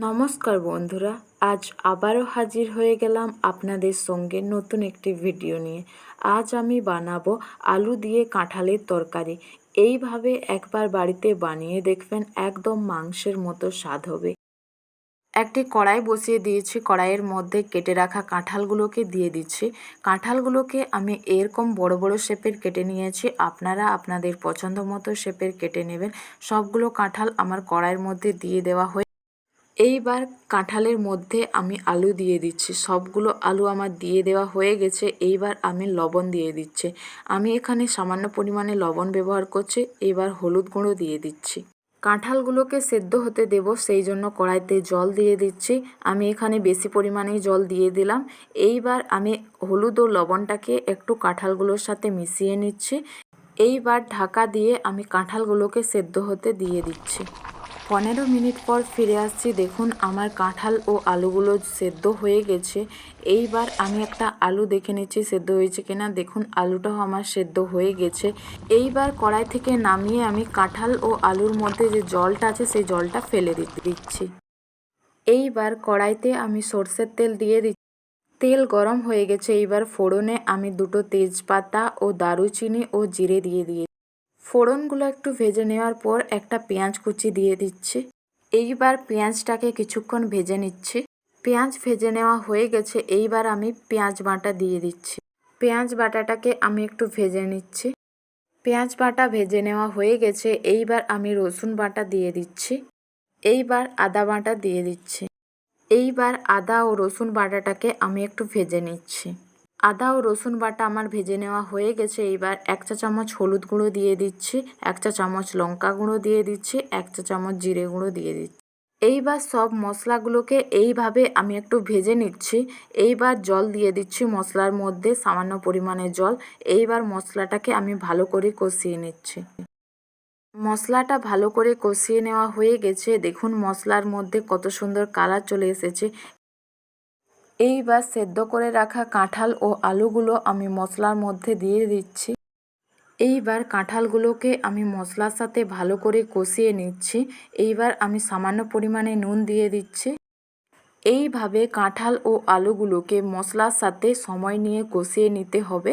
নমস্কার বন্ধুরা, আজ আবারও হাজির হয়ে গেলাম আপনাদের সঙ্গে নতুন একটি ভিডিও নিয়ে। আজ আমি বানাবো আলু দিয়ে কাঁঠালের তরকারি। এইভাবে একবার বাড়িতে বানিয়ে দেখবেন একদম মাংসের মতো স্বাদ হবে। একটি কড়াই বসিয়ে দিয়েছি, কড়াইয়ের মধ্যে কেটে রাখা কাঁঠালগুলোকে দিয়ে দিচ্ছি। কাঁঠালগুলোকে আমি এরকম বড় বড় শেপের কেটে নিয়েছি। আপনারা আপনাদের পছন্দ মতো শেপের কেটে নেবেন। সবগুলো কাঁঠাল আমার কড়াইয়ের মধ্যে দিয়ে দেওয়া হয়ে এইবার কাঁঠালের মধ্যে আমি আলু দিয়ে দিচ্ছি। সবগুলো আলু আমার দিয়ে দেওয়া হয়ে গেছে। এইবার আমি লবণ দিয়ে দিচ্ছি। আমি এখানে সামান্য পরিমাণে লবণ ব্যবহার করছি। এবার হলুদ গুঁড়ো দিয়ে দিচ্ছি। কাঁঠালগুলোকে সেদ্ধ হতে দেব, সেই জন্য কড়াইতে জল দিয়ে দিচ্ছি। আমি এখানে বেশি পরিমাণেই জল দিয়ে দিলাম। এইবার আমি হলুদ ও লবণটাকে একটু কাঁঠালগুলোর সাথে মিশিয়ে নিচ্ছি। এইবার ঢাকা দিয়ে আমি কাঁঠালগুলোকে সেদ্ধ হতে দিয়ে দিচ্ছি। পনেরো মিনিট পর ফিরে আসছি। দেখুন, আমার কাঁঠাল ও আলুগুলো সেদ্ধ হয়ে গেছে। এইবার আমি একটা আলু দেখে নিচ্ছি, সেদ্ধ হয়েছে কিনা। দেখুন, আলুটাও আমার সেদ্ধ হয়ে গেছে। এইবার কড়াই থেকে নামিয়ে আমি কাঁঠাল ও আলুর মধ্যে যে জলটা আছে, সেই জলটা ফেলে দিচ্ছি। এইবার কড়াইতে আমি সর্ষের তেল দিয়ে দিচ্ছি। তেল গরম হয়ে গেছে। এইবার ফোড়নে আমি দুটো তেজপাতা ও দারুচিনি ও জিরে দিয়ে দিয়ে ফোড়নগুলো একটু ভেজে নেওয়ার পর একটা পেঁয়াজ কুচি দিয়ে দিচ্ছি। এইবার পেঁয়াজটাকে কিছুক্ষণ ভেজে নিচ্ছি। পেঁয়াজ ভেজে নেওয়া হয়ে গেছে, এইবার আমি পেঁয়াজ বাটা দিয়ে দিচ্ছি। পেঁয়াজ বাটাটাকে আমি একটু ভেজে নিচ্ছি। পেঁয়াজ বাটা ভেজে নেওয়া হয়ে গেছে, এইবার আমি রসুন বাটা দিয়ে দিচ্ছি। এইবার আদা বাটা দিয়ে দিচ্ছি। এইবার আদা ও রসুন বাটাটাকে আমি একটু ভেজে নিচ্ছি। আদা ও রসুন বাটা আমার ভেজে নেওয়া হয়ে গেছে। এইবার এক চা চামচ হলুদ গুঁড়ো দিয়ে দিচ্ছি, এক চা চামচ লঙ্কা গুঁড়ো দিয়ে দিচ্ছি, এক চা চামচ জিরে গুঁড়ো দিয়ে দিচ্ছি। এইবার সব মশলাগুলোকে এইভাবে আমি একটু ভেজে নিচ্ছি। এইবার জল দিয়ে দিচ্ছি মশলার মধ্যে সামান্য পরিমাণে জল। এইবার মশলাটাকে আমি ভালো করে কষিয়ে নিচ্ছি। মশলাটা ভালো করে কষিয়ে নেওয়া হয়ে গেছে। দেখুন মশলার মধ্যে কত সুন্দর কালার চলে এসেছে। এইবার সেদ্ধ করে রাখা কাঁঠাল ও আলুগুলো আমি মশলার মধ্যে দিয়ে দিচ্ছি। এইবার কাঁঠালগুলোকে আমি মশলার সাথে ভালো করে কষিয়ে নিচ্ছি। এইবার আমি সামান্য পরিমাণে নুন দিয়ে দিচ্ছি। এইভাবে কাঁঠাল ও আলুগুলোকে মশলার সাথে সময় নিয়ে কষিয়ে নিতে হবে।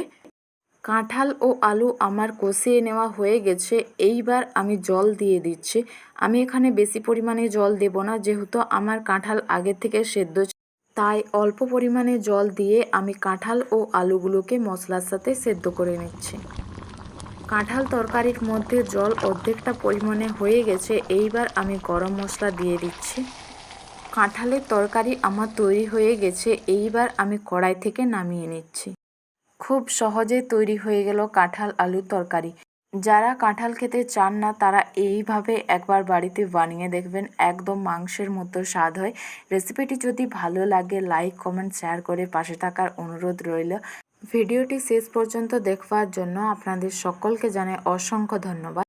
কাঁঠাল ও আলু আমার কষিয়ে নেওয়া হয়ে গেছে। এইবার আমি জল দিয়ে দিচ্ছি। আমি এখানে বেশি পরিমাণে জল দেব না, যেহেতু আমার কাঁঠাল আগে থেকে সেদ্ধ তাই অল্প পরিমাণে জল দিয়ে আমি কাঁঠাল ও আলুগুলোকে মশলার সাথে সেদ্ধ করে নিচ্ছি। কাঁঠাল তরকারির মধ্যে জল অর্ধেকটা পরিমাণে হয়ে গেছে, এইবার আমি গরম মশলা দিয়ে দিচ্ছি। কাঁঠালের তরকারি আমার তৈরি হয়ে গেছে, এইবার আমি কড়াই থেকে নামিয়ে নিচ্ছি। খুব সহজে তৈরি হয়ে গেল কাঁঠাল আলুর তরকারি। যারা কাঁঠাল খেতে চান না, তারা এইভাবে একবার বাড়িতে বানিয়ে দেখবেন। একদম মাংসের মতো স্বাদ হয়। রেসিপিটি যদি ভালো লাগে, লাইক, কমেন্ট, শেয়ার করে পাশে থাকার অনুরোধ রইল। ভিডিওটি শেষ পর্যন্ত দেখবার জন্য আপনাদের সকলকে জানাই অসংখ্য ধন্যবাদ।